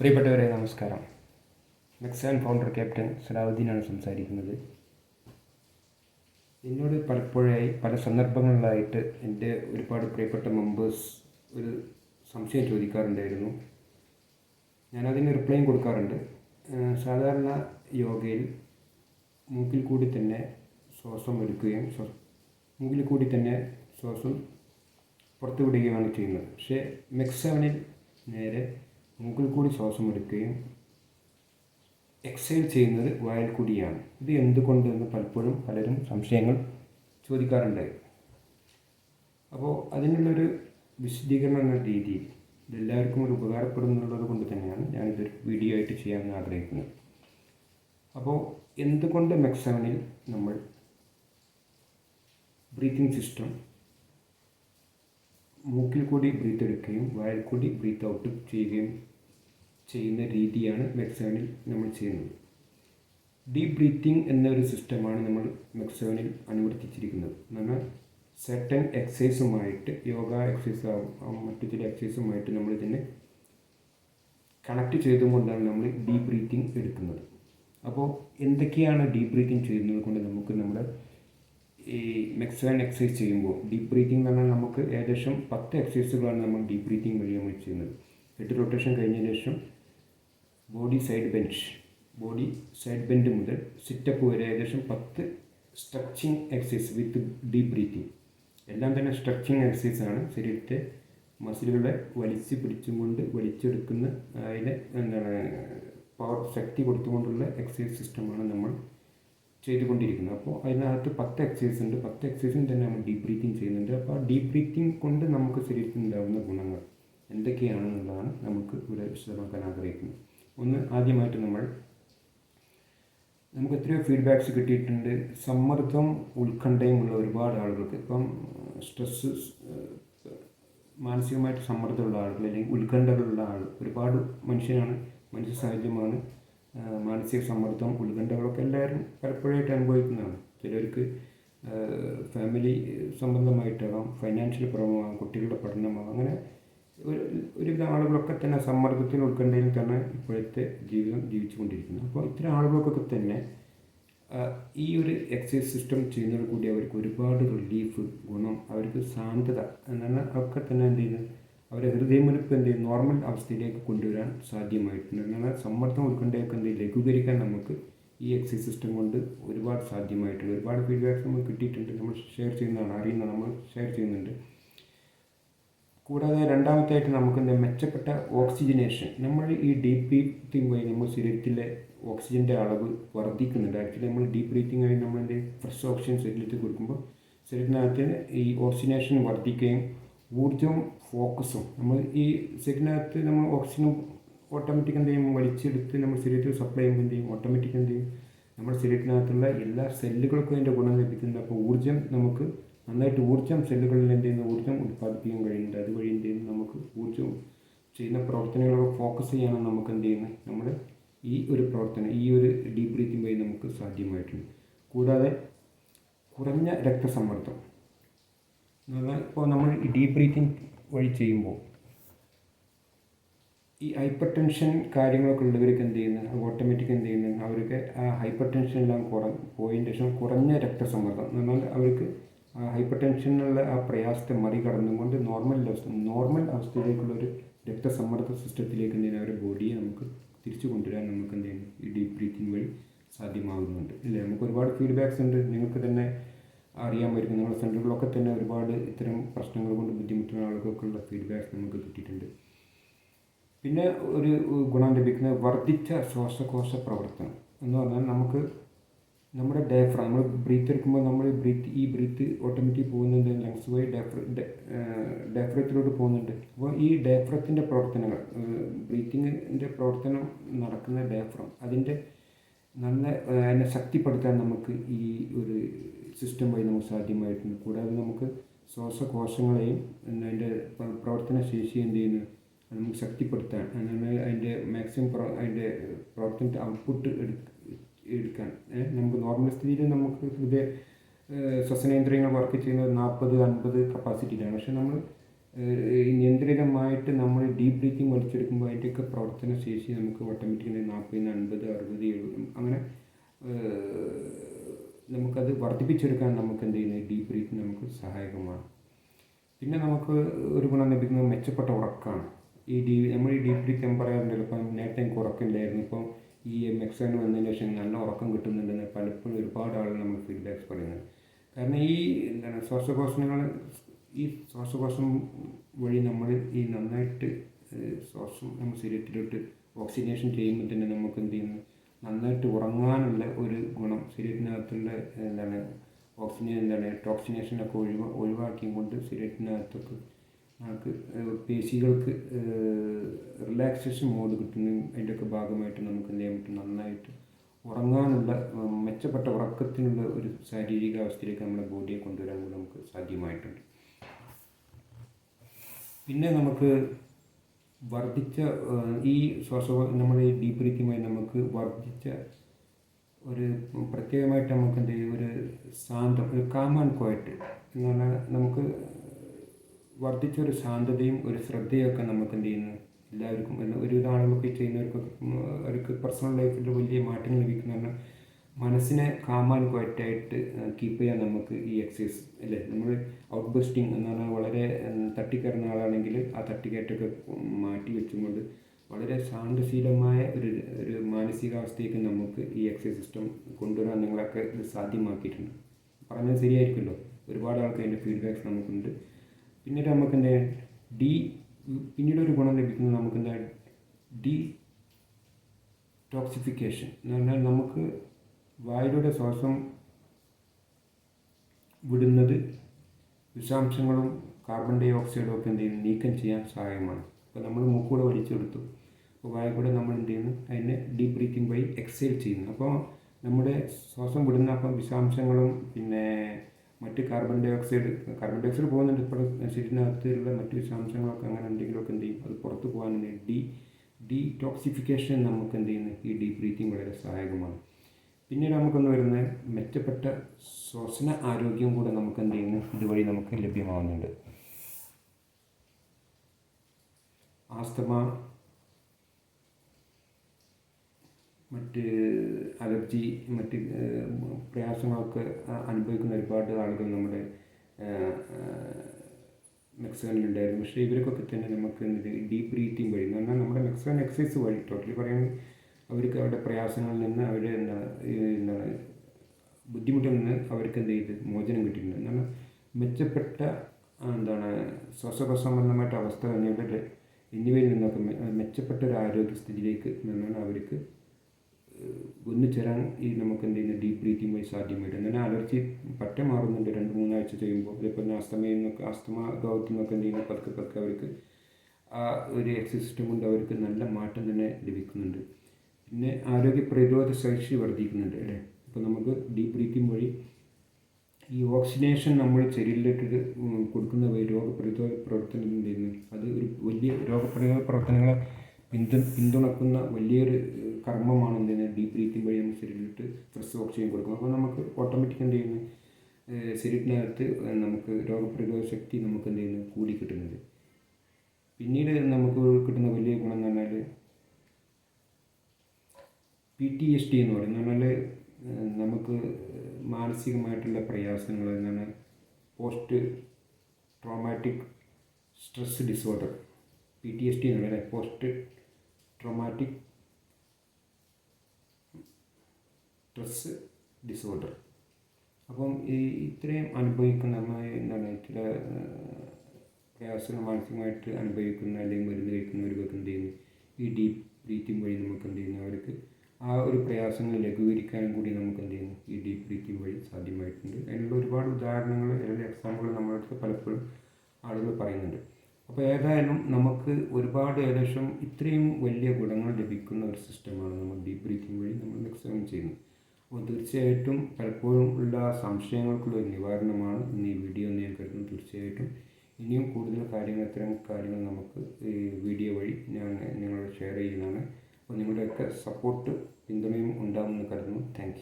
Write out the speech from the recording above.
പ്രിയപ്പെട്ടവരെ നമസ്കാരം. നെക്സാൻ founder captain സലാഹുദ്ദീനാണ് സംസാരിക്കുന്നത്. എന്നോട് പലപ്പോഴായി പല സന്ദർഭങ്ങളിലായിട്ട് എന്റെ ഒരുപാട് പ്രിയപ്പെട്ട മെമ്പേഴ്സ് ഒരു സംശയം ചോദിക്കാറുണ്ടായിരുന്നു. ഞാനതിന് റിപ്ലൈയും കൊടുക്കാറുണ്ട്. സാധാരണ യോഗയിൽ മൂക്കിൽ കൂടി തന്നെ ശ്വാസം എടുക്കുകയും മൂക്കിൽ കൂടി തന്നെ ശ്വാസം പുറത്തുവിടുകയുമാണ് ചെയ്യുന്നത്. പക്ഷേ മെക്സാണിൽ നേരെ മൂക്കിൽ കൂടി ശ്വാസം എടുക്കുകയും എക്സൈൽ ചെയ്യുന്നത് വായിൽ കൂടിയാണ്. ഇത് എന്തുകൊണ്ട് എന്ന് പലപ്പോഴും പലരും സംശയങ്ങൾ ചോദിക്കാറുണ്ട്. അപ്പോൾ അതിനുള്ളൊരു വിശദീകരണം എന്ന രീതിയിൽ ഇതെല്ലാവർക്കും ഒരു ഉപകാരപ്പെടുന്നുള്ളത് കൊണ്ട് തന്നെയാണ് ഞാനിതൊരു വീഡിയോ ആയിട്ട് ചെയ്യാമെന്ന് ആഗ്രഹിക്കുന്നത്. അപ്പോൾ എന്തുകൊണ്ട് മെക്സവനിൽ നമ്മൾ ബ്രീത്തിങ് സിസ്റ്റം മൂക്കിൽ കൂടി ബ്രീത്ത് എടുക്കുകയും വായിൽ കൂടി ബ്രീത്ത് ഔട്ട് ചെയ്യുകയും ചെയ്യുന്ന രീതിയാണ് മെക്സോണിൽ നമ്മൾ ചെയ്യുന്നത്. ഡീപ് ബ്രീത്തിങ് എന്നൊരു സിസ്റ്റമാണ് നമ്മൾ മെക്സോണിൽ അനുവർത്തിച്ചിരിക്കുന്നത്. നമ്മൾ സെട്ടൻ എക്സസൈസുമായിട്ട് യോഗ എക്സസൈസ് മറ്റു ചില എക്സസൈസുമായിട്ട് നമ്മൾ ഇതിനെ കണക്ട് ചെയ്തുകൊണ്ടാണ് നമ്മൾ ഡീപ് ബ്രീത്തിങ് എടുക്കുന്നത്. അപ്പോൾ എന്തൊക്കെയാണ് ഡീപ് ബ്രീത്തിങ് ചെയ്യുന്നത് കൊണ്ട് നമുക്ക് നമ്മുടെ ഈ മെക്സവൻ എക്സസൈസ് ചെയ്യുമ്പോൾ ഡീപ്പ് ബ്രീത്തിങ് എന്ന് പറഞ്ഞാൽ നമുക്ക് ഏകദേശം പത്ത് എക്സസൈസുകളാണ് നമ്മൾ ഡീപ്പ് ബ്രീത്തിങ് വഴി നമ്മൾ ചെയ്യുന്നത്. ഹെഡ് റൊട്ടേഷൻ കഴിഞ്ഞതിന് ശേഷം body side bench body side bend മുതൽ സിറ്റപ്പ് വരെ ഏകദേശം പത്ത് stretching exercise with deep breathing എല്ലാം തന്നെ സ്ട്രെച്ചിങ് എക്സസൈസ് ആണ്. ശരീരത്തെ മസിലുകളെ വലിച്ച് പിടിച്ചും കൊണ്ട് വലിച്ചെടുക്കുന്ന അതിന് എന്താണ് പവർ ശക്തി കൊടുത്തുകൊണ്ടുള്ള എക്സസൈസ് സിസ്റ്റമാണ് നമ്മൾ ചെയ്തുകൊണ്ടിരിക്കുന്നത്. അപ്പോൾ അതിനകത്ത് പത്ത് എക്സസൈസ് ഉണ്ട്. പത്ത് എക്സസൈസും തന്നെ നമ്മൾ ഡീപ് ബ്രീത്തിങ് ചെയ്യുന്നുണ്ട്. അപ്പോൾ ആ ഡീപ് ബ്രീത്തിങ് കൊണ്ട് നമുക്ക് ശരീരത്തിൽ ഉണ്ടാകുന്ന ഗുണങ്ങൾ എന്തൊക്കെയാണെന്നുള്ളതാണ് നമുക്ക് ഇവിടെ വിശദമാക്കാൻ ആഗ്രഹിക്കുന്നത്. ഒന്ന് ആദ്യമായിട്ട് നമ്മൾ നമുക്ക് എത്രയോ ഫീഡ്ബാക്സ് കിട്ടിയിട്ടുണ്ട്. സമ്മർദ്ദം ഉത്കണ്ഠയും ഉള്ള ഒരുപാട് ആളുകൾക്ക്. ഇപ്പം സ്ട്രെസ് മാനസികമായിട്ട് സമ്മർദ്ദമുള്ള ആളുകൾ അല്ലെങ്കിൽ ഉത്കണ്ഠകളുള്ള ആൾ ഒരുപാട് മനുഷ്യനാണ് മനുഷ്യ സാഹചര്യമാണ് മാനസിക സമ്മർദ്ദം ഉത്കണ്ഠകളൊക്കെ എല്ലാവരും പലപ്പോഴായിട്ട് അനുഭവിക്കുന്നതാണ്. ചിലർക്ക് ഫാമിലി സംബന്ധമായിട്ടാകാം ഫൈനാൻഷ്യൽ പ്രോബ്ലമാകാം കുട്ടികളുടെ പഠനമാകാം അങ്ങനെ ഒരു ഒരുവിധ ആളുകളൊക്കെ തന്നെ സമ്മർദ്ദത്തിൽ ഉത്കണ്ഠയിലും തന്നെ ഇപ്പോഴത്തെ ജീവിതം ജീവിച്ചു കൊണ്ടിരിക്കുന്നു അപ്പോൾ ഇത്തരം ആളുകൾക്കൊക്കെ തന്നെ ഈ ഒരു എക്സസൈസ് സിസ്റ്റം ചെയ്യുന്നതോട് കൂടി അവർക്ക് ഒരുപാട് റിലീഫ് ഗുണം അവർക്ക് ശാന്തത എന്നാണ് ഒക്കെ തന്നെ എന്ത് ചെയ്യുന്നത്? അവരെ ഹൃദയമുരുപ്പിന്റെ നോർമൽ അവസ്ഥയിലേക്ക് കൊണ്ടുവരാൻ സാധ്യമായിട്ടുണ്ട്. അങ്ങനെ സമ്മർദ്ദം ഉൾക്കൊണ്ടേക്ക് എന്ത് ലഘൂകരിക്കാൻ നമുക്ക് ഈ എക്സസൈസ് സിസ്റ്റം കൊണ്ട് ഒരുപാട് സാധ്യമായിട്ടുണ്ട്. ഒരുപാട് ഫീഡ്ബാക്ക് നമുക്ക് കിട്ടിയിട്ടുണ്ട്. നമ്മൾ ഷെയർ ചെയ്യുന്നതാണ് അറിയുന്ന നമ്മൾ ഷെയർ ചെയ്യുന്നുണ്ട്. കൂടാതെ രണ്ടാമത്തായിട്ട് നമുക്ക് എന്താ മെച്ചപ്പെട്ട ഓക്സിജനേഷൻ നമ്മൾ ഈ ഡീപ്പ് ബ്രീത്തിങ് വഴി നമ്മൾ ശരീരത്തിലെ ഓക്സിജന്റെ അളവ് വർദ്ധിക്കുന്നുണ്ട്. ആക്ച്വലി നമ്മൾ ഡീപ്പ് ബ്രീത്തിങ് വഴി നമ്മളിന്റെ ഫ്രഷ് ഓക്സിജൻ ശരീരത്തിൽ കൊടുക്കുമ്പോൾ ശരീരത്തിനകത്ത് ഈ ഓക്സിജനേഷൻ വർദ്ധിക്കുകയും ഊർജവും ഫോക്കസും. നമ്മൾ ഈ ശരീരത്തിനകത്ത് നമ്മൾ ഓക്സിജനും ഓട്ടോമാറ്റിക് എന്ത് ചെയ്യും വലിച്ചെടുത്ത് നമ്മൾ ശരീരത്തിൽ സപ്ലൈ ചെയ്യുമ്പോൾ എന്ത് ചെയ്യും ഓട്ടോമാറ്റിക് എന്ത് ചെയ്യും നമ്മുടെ ശരീരത്തിനകത്തുള്ള എല്ലാ സെല്ലുകൾക്കും അതിന്റെ ഗുണം ലഭിക്കുന്നുണ്ട്. അപ്പോൾ ഊർജം നമുക്ക് നന്നായിട്ട് ഊർജം സെല്ലുകളിൽ എന്ത് ചെയ്യുന്ന? ഊർജം ഉൽപ്പാദിപ്പിക്കാൻ കഴിയുന്നുണ്ട്. അതുവഴി എന്ത് ചെയ്യുന്നു? നമുക്ക് ഊർജം ചെയ്യുന്ന പ്രവർത്തനങ്ങളൊക്കെ ഫോക്കസ് ചെയ്യാനാണ് നമുക്ക് എന്ത് ചെയ്യുന്നത് നമ്മൾ ഈ ഒരു പ്രവർത്തനം ഈ ഒരു ഡീപ് ബ്രീത്തിങ് വഴി നമുക്ക് സാധ്യമായിട്ടുണ്ട്. കൂടാതെ കുറഞ്ഞ രക്തസമ്മർദ്ദം. എന്ന് പറഞ്ഞാൽ ഇപ്പോൾ നമ്മൾ ഈ ഡീപ്പ് ബ്രീത്തിങ് വഴി ചെയ്യുമ്പോൾ ഈ ഹൈപ്പർ ടെൻഷൻ കാര്യങ്ങളൊക്കെ ഉള്ളവർക്ക് എന്ത് ചെയ്യുന്നത് ഓട്ടോമാറ്റിക് എന്ത് ചെയ്യുന്നത് അവർക്ക് ആ ഹൈപ്പർ ടെൻഷൻ എല്ലാം കുറ പോയതിന് ശേഷം കുറഞ്ഞ രക്തസമ്മർദ്ദം. എന്ന് പറഞ്ഞാൽ അവർക്ക് ആ ഹൈപ്പർ ടെൻഷനുള്ള ആ പ്രയാസത്തെ മറികടന്നുകൊണ്ട് നോർമൽ നോർമൽ അവസ്ഥയിലേക്കുള്ള ഒരു രക്തസമ്മർദ്ദ സിസ്റ്റത്തിലേക്ക് എന്ത് ചെയ്യുന്നത് അവരുടെ ബോഡിയെ നമുക്ക് തിരിച്ചു കൊണ്ടുവരാൻ നമുക്ക് എന്ത് ചെയ്യുന്നു? ഈ ഡീപ്പ് ബ്രീത്തിങ് വഴി സാധ്യമാകുന്നുണ്ട്. ഇല്ലേ? നമുക്ക് ഒരുപാട് ഫീഡ്ബാക്സ് ഉണ്ട്. നിങ്ങൾക്ക് തന്നെ അറിയാൻ പറ്റും. നിങ്ങളുടെ സെന്ററുകളിലൊക്കെ തന്നെ ഒരുപാട് ഇത്തരം പ്രശ്നങ്ങൾ കൊണ്ട് ബുദ്ധിമുട്ടുന്ന ആളുകൾക്കുള്ള ഫീഡ്ബാക്ക് നമുക്ക് കിട്ടിയിട്ടുണ്ട്. പിന്നെ ഒരു ഗുണം ലഭിക്കുന്നത് വർദ്ധിച്ച ശ്വാസകോശ പ്രവർത്തനം എന്ന് പറഞ്ഞാൽ നമുക്ക് നമ്മുടെ ഡയഫ്രം നമ്മൾ ബ്രീത്ത് എടുക്കുമ്പോൾ നമ്മൾ ബ്രീത്ത് ഈ ബ്രീത്ത് ഓട്ടോമാറ്റിക് പോകുന്നുണ്ട് ലങ്സ് വഴി ഡയഫ്ര ഡയഫ്രത്തിലോട്ട് പോകുന്നുണ്ട്. അപ്പോൾ ഈ ഡയഫ്രത്തിന്റെ പ്രവർത്തനങ്ങൾ ബ്രീത്തിങ്ങിന്റെ പ്രവർത്തനം നടക്കുന്ന ഡയഫ്രം അതിന്റെ നല്ല അതിനെ ശക്തിപ്പെടുത്താൻ നമുക്ക് ഈ ഒരു സിസ്റ്റം വഴി നമുക്ക് സാധ്യമായിട്ടുണ്ട്. കൂടാതെ നമുക്ക് ശ്വാസകോശങ്ങളെയും അതിന്റെ പ്ര- പ്രവർത്തന ശേഷി എന്ത് ചെയ്യുന്നു? നമുക്ക് ശക്തിപ്പെടുത്താൻ അതിന് അതിന്റെ മാക്സിമം പ്രോ അതിന്റെ പ്രവർത്തനത്തെ ഔട്ട്പുട്ട് എടുക്കാൻ. നമുക്ക് നോർമൽ സ്ഥിതിയിൽ നമുക്ക് ഹൃദയ ശ്വസനേന്ദ്രിയങ്ങൾ വർക്ക് ചെയ്യുന്നത് നാൽപ്പത് അൻപത് കപ്പാസിറ്റിയിലാണ് പക്ഷേ നമ്മൾ നിയന്ത്രിതമായിട്ട് നമ്മൾ ഡീപ് ബ്രീത്തിങ് വലിച്ചെടുക്കുമ്പോൾ അതിന്റെയൊക്കെ പ്രവർത്തന ശേഷി നമുക്ക് ഓട്ടോമാറ്റിക്കലി നാൽപ്പതിന് അൻപത് അറുപത് എഴുപത് അങ്ങനെ നമുക്കത് വർദ്ധിപ്പിച്ചെടുക്കാൻ നമുക്ക് എന്ത് ചെയ്യുന്നത് ഡീപ്പ് ബ്രീത്തിന് നമുക്ക് സഹായകമാണ്. പിന്നെ നമുക്ക് ഒരു ഗുണം ലഭിക്കുന്നത് മെച്ചപ്പെട്ട ഉറക്കമാണ് ഈ ഡീ നമ്മൾ ഈ ഡീപ്പ് ബ്രീത്ത് ഞാൻ പറയാറുണ്ടല്ലോ ഇപ്പം നേരത്തെ എനിക്ക് ഉറക്കമില്ലായിരുന്നു. ഇപ്പം ഈ എം മെക്സാൻ വന്നതിന് ശേഷം നല്ല ഉറക്കം കിട്ടുന്നുണ്ടെന്ന് പലപ്പോഴും ഒരുപാട് ആളുകൾ നമുക്ക് ഫീഡ്ബാക്സ് പറയുന്നത് കാരണം ഈ എന്താണ് ശ്വാസകോശങ്ങൾ ഈ ശ്വാസകോശം വഴി നമ്മൾ ഈ നന്നായിട്ട് ശ്വാസം നമ്മൾ ശരീരത്തിലോട്ട് ഓക്സിജനേഷൻ ചെയ്യുമ്പോൾ തന്നെ നമുക്ക് എന്ത് ചെയ്യുന്നു നന്നായിട്ട് ഉറങ്ങാനുള്ള ഒരു ഗുണം ശരീരത്തിനകത്തുള്ള എന്താണ് ഓക്സിജൻ എന്താണ് ടോക്സിനേഷനൊക്കെ ഒഴിവ ഒഴിവാക്കിയും കൊണ്ട് ശരീരത്തിനകത്തൊക്കെ നമുക്ക് പേശികൾക്ക് റിലാക്സേഷൻ മോഡ് കിട്ടുന്ന അതിന്റെയൊക്കെ ഭാഗമായിട്ട് നമുക്ക് എന്ത് ചെയ്യാൻ പറ്റും? നന്നായിട്ട് ഉറങ്ങാനുള്ള മെച്ചപ്പെട്ട ഉറക്കത്തിനുള്ള ഒരു ശാരീരിക അവസ്ഥയിലേക്ക് നമ്മുടെ ബോഡിയെ കൊണ്ടുവരാൻ കൂടി നമുക്ക് സാധ്യമായിട്ടുണ്ട്. പിന്നെ നമുക്ക് വർദ്ധിച്ച ഈ ശ്വാസ നമ്മൾ ഈ ഡീപ്പ് ബ്രീത്തിങ്ങുമായി നമുക്ക് വർദ്ധിച്ച ഒരു പ്രത്യേകമായിട്ട് നമുക്ക് എന്ത് ഒരു ശാന്തം ഒരു കാം ആൻഡ് ക്വയറ്റ് എന്ന് പറഞ്ഞാൽ നമുക്ക് വർദ്ധിച്ച ഒരു ശാന്തതയും ഒരു ശ്രദ്ധയൊക്കെ നമുക്ക് എന്ത് ചെയ്യുന്നു? എല്ലാവർക്കും ഒരുവിധ ആളുകളൊക്കെ ചെയ്യുന്നവർക്കൊക്കെ ഉം, അവർക്ക് പേഴ്സണൽ ലൈഫിൽ വലിയ മാറ്റങ്ങൾ ലഭിക്കുന്ന മനസ്സിനെ കാമാൻ ക്വയറ്റായിട്ട് കീപ്പ് ചെയ്യാൻ നമുക്ക് ഈ എക്സസൈസ് അല്ലേ നമ്മൾ ഔട്ട് ബസ്റ്റിംഗ് എന്ന് പറഞ്ഞാൽ വളരെ തട്ടിക്കയറുന്ന ആളാണെങ്കിൽ ആ തട്ടിക്കയറ്റൊക്കെ മാറ്റി വെച്ചുകൊണ്ട് വളരെ ശാന്തശീലമായ ഒരു ഒരു മാനസികാവസ്ഥയ്ക്ക് നമുക്ക് ഈ എക്സസൈസ് സിസ്റ്റം കൊണ്ടുവരാൻ നിങ്ങളൊക്കെ ഇത് സാധ്യമാക്കിയിട്ടുണ്ട്. പറഞ്ഞത് ശരിയായിരിക്കുമല്ലോ. ഒരുപാട് ആൾക്ക് അതിന്റെ ഫീഡ്ബാക്ക്സ് നമുക്കുണ്ട്. പിന്നീട് നമുക്ക് എന്താ ഡി പിന്നീട് ഒരു ഗുണം ലഭിക്കുന്നത് നമുക്ക് എന്താ ഡി ടോക്സിഫിക്കേഷൻ എന്ന് പറഞ്ഞാൽ നമുക്ക് വായുവിലൂടെ ശ്വാസം വിടുന്നത് വിഷാംശങ്ങളും കാർബൺ ഡൈ ഓക്സൈഡും ഒക്കെ എന്ത് ചെയ്യുന്നു? നീക്കം ചെയ്യാൻ സഹായമാണ്. അപ്പോൾ നമ്മൾ മൂക്കൂടെ വലിച്ചെടുത്തു. അപ്പോൾ വായു കൂടെ നമ്മൾ എന്ത് ചെയ്യുന്നു? അതിനെ ഡീപ്പ് ബ്രീത്തിങ് വഴി എക്സൈൽ ചെയ്യുന്നു. അപ്പോൾ നമ്മുടെ ശ്വാസം വിടുന്ന അപ്പം വിഷാംശങ്ങളും പിന്നെ മറ്റ് carbon dioxide carbon dioxide പോകുന്നുണ്ട്. ഇപ്പോൾ ശരീരത്തിനകത്തുള്ള മറ്റ് വിഷാംശങ്ങളൊക്കെ അങ്ങനെ എന്തെങ്കിലുമൊക്കെ എന്ത് ചെയ്യും? അത് പുറത്ത് പോകാൻ ഡി ഡീടോക്സിഫിക്കേഷൻ നമുക്ക് എന്ത് ചെയ്യുന്നു? ഈ ഡീപ്പ് ബ്രീത്തിങ് വളരെ സഹായകമാണ്. പിന്നീട് നമുക്കൊന്ന് വരുന്നത് മെച്ചപ്പെട്ട ശ്വസന ആരോഗ്യം കൂടെ നമുക്ക് എന്ത് ചെയ്യുന്നു ഇതുവഴി നമുക്ക് ലഭ്യമാവുന്നുണ്ട്. ആസ്തമ മറ്റ് അലർജി മറ്റ് പ്രയാസങ്ങളൊക്കെ അനുഭവിക്കുന്ന ഒരുപാട് ആളുകൾ നമ്മുടെ മെക്സിക്കനിലുണ്ടായിരുന്നു പക്ഷേ ഇവർക്കൊക്കെ തന്നെ നമുക്ക് ഡീപ്പ് ബ്രീത്തിങ് വഴി എന്ന് പറഞ്ഞാൽ നമ്മുടെ മെക്സിക്കൻ എക്സസൈസ് വഴി ടോട്ടലി പറയുകയാണെങ്കിൽ അവർക്ക് അവരുടെ പ്രയാസങ്ങളിൽ നിന്ന് അവർ എന്താണ് എന്താണ് ബുദ്ധിമുട്ടിൽ നിന്ന് അവർക്ക് എന്ത് ചെയ്ത് മോചനം കിട്ടിയിട്ടുണ്ട്. എന്നാൽ മെച്ചപ്പെട്ട എന്താണ് ശ്വാസപ്രസംബന്ധമായിട്ട് അവസ്ഥ എന്നിവരുടെ എന്നിവയിൽ നിന്നൊക്കെ മെച്ചപ്പെട്ട ഒരു ആരോഗ്യസ്ഥിതിയിലേക്ക് നിന്നാണ് അവർക്ക് ഒന്നുചേരാൻ ഈ നമുക്ക് എന്ത് ചെയ്യുന്ന ഡീപ്പ് ബ്രീത്തിങ് വഴി സാധ്യമായിട്ട്. എന്നാൽ അലർജി പറ്റ മാറുന്നുണ്ട്. രണ്ട് മൂന്നാഴ്ച ചെയ്യുമ്പോൾ അതേപോലെ തന്നെ അസ്തമയിൽ നിന്നൊക്കെ അസ്തമ രോഗത്തിൽ നിന്നൊക്കെ എന്ത് ചെയ്യുന്ന പതുക്കെ പതുക്കെ അവർക്ക് ആ ഒരു എക്സസൈസ് സിസ്റ്റം കൊണ്ട് അവർക്ക് നല്ല മാറ്റം തന്നെ ലഭിക്കുന്നുണ്ട്. പിന്നെ ആരോഗ്യ പ്രതിരോധ ശേഷി വർദ്ധിക്കുന്നുണ്ട് അല്ലേ? അപ്പോൾ നമുക്ക് ഡീപ്പ് ബ്രീത്തിങ് വഴി ഈ ഓക്സിജനേഷൻ നമ്മൾ ശരീരത്തിലേക്ക് കൊടുക്കുന്ന രോഗപ്രതിരോധ പ്രവർത്തനം എന്ത് ചെയ്യുന്നു? അത് ഒരു വലിയ രോഗപ്രതിരോധ പ്രവർത്തനങ്ങളെ പിന്തു പിന്തുണക്കുന്ന വലിയൊരു കർമ്മമാണ് കർമ്മമാണ് ചെയ്യുന്നത്? ഡീപ്പ് ബ്രീത്തിങ് വഴി നമ്മൾ ശരീരത്തിൽ ഫ്രഷ് ഓക്സിജൻ കൊടുക്കും. അപ്പോൾ നമുക്ക് ഓട്ടോമാറ്റിക് എന്ത് ചെയ്യുന്നു? ശരീരത്തിനകത്ത് നമുക്ക് രോഗപ്രതിരോധ ശക്തി നമുക്ക് എന്ത് ചെയ്യുന്നു? കൂടി കിട്ടുന്നത് പിന്നീട് നമുക്ക് കിട്ടുന്ന വലിയ ഗുണം എന്ന് പറഞ്ഞാൽ പി ടി എസ് ഡി എന്ന് പറയുന്നത് പറഞ്ഞാൽ നമുക്ക് മാനസികമായിട്ടുള്ള പ്രയാസങ്ങൾ എന്നാണ് post traumatic stress disorder. P T S D എന്ന് പറയുന്നത് പോസ്റ്റ് ട്രോമാറ്റിക് സ്ട്രെസ് ഡിസോർഡർ. അപ്പം ഈ ഇത്രയും അനുഭവിക്കുന്ന എന്താണ് ചില പ്രയാസങ്ങൾ മാനസികമായിട്ട് അനുഭവിക്കുന്ന അല്ലെങ്കിൽ മരുന്ന് കഴിക്കുന്നവർക്കൊക്കെ എന്ത് ചെയ്യുന്നു? ഈ ഡീപ്പ് ബ്രീത്തിങ് വഴി നമുക്ക് എന്ത് ചെയ്യുന്നു? അവർക്ക് ആ ഒരു പ്രയാസങ്ങൾ ലഘൂകരിക്കാനും കൂടി നമുക്ക് എന്ത് ചെയ്യുന്നു? ഈ ഡീപ്പ് ബ്രീത്തിങ് വഴി സാധ്യമായിട്ടുണ്ട്. അതിനുള്ള ഒരുപാട് ഉദാഹരണങ്ങൾ അല്ലെങ്കിൽ എക്സാമ്പിൾ നമ്മുടെ അടുത്ത് പലപ്പോഴും ആളുകൾ പറയുന്നുണ്ട്. അപ്പോൾ ഏതായാലും നമുക്ക് ഒരുപാട് ഏകദേശം ഇത്രയും വലിയ ഗുണങ്ങൾ ലഭിക്കുന്ന ഒരു സിസ്റ്റമാണ് നമ്മൾ ഡീപ്പ് ബ്രീത്തിങ് വഴി നമ്മൾ എക്സാമിൻ ചെയ്യുന്നത്. അപ്പോൾ തീർച്ചയായിട്ടും പലപ്പോഴും ഉള്ള സംശയങ്ങൾക്കുള്ള ഒരു നിവാരണമാണ് ഇന്ന് ഈ വീഡിയോ എന്ന് ഞാൻ കരുതുന്നു തീർച്ചയായിട്ടും ഇനിയും കൂടുതൽ കാര്യങ്ങൾ ഇത്തരം കാര്യങ്ങൾ നമുക്ക് വീഡിയോ വഴി ഞാൻ നിങ്ങളോട് ഷെയർ ചെയ്യുന്നതാണ്. അപ്പോൾ നിങ്ങളുടെയൊക്കെ സപ്പോർട്ട് പിന്തുണയും ഉണ്ടാകുമെന്ന് കരുതുന്നു. താങ്ക്